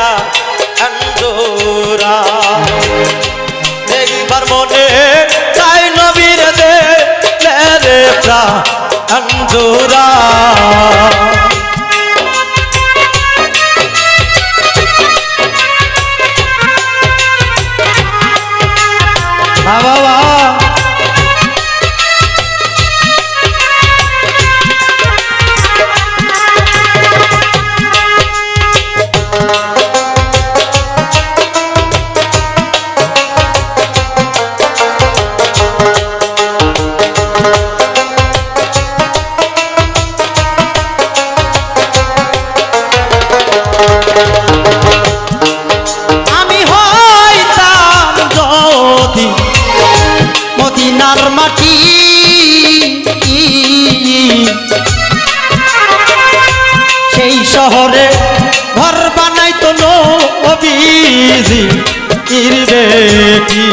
मेरा বাংলার মাটি। সেই শহরে ঘর বানাইতো নবীজি। ইর বেটি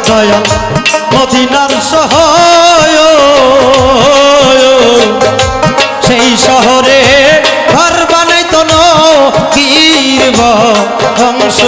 দয়াল মদিনার সহায় সেই শহরে ঘর বানাইত নংস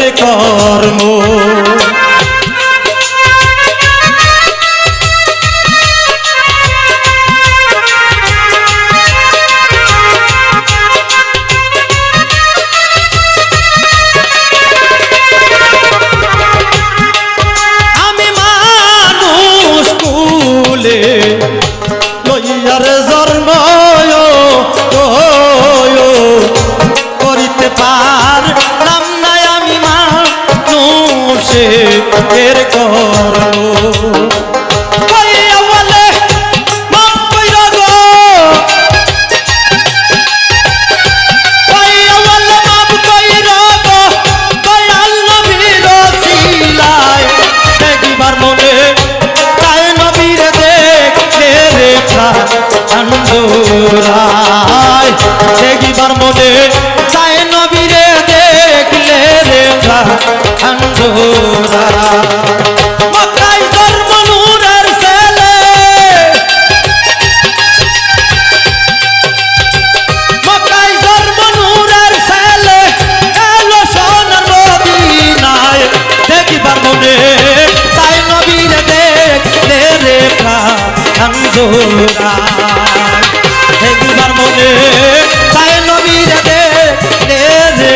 কর্ম। আন্দোরায় দেখিবার মনে চায় নবীরে দেখলে রে আন্দোরায় মক্কায় মনে তাই নবীরা দে দে দে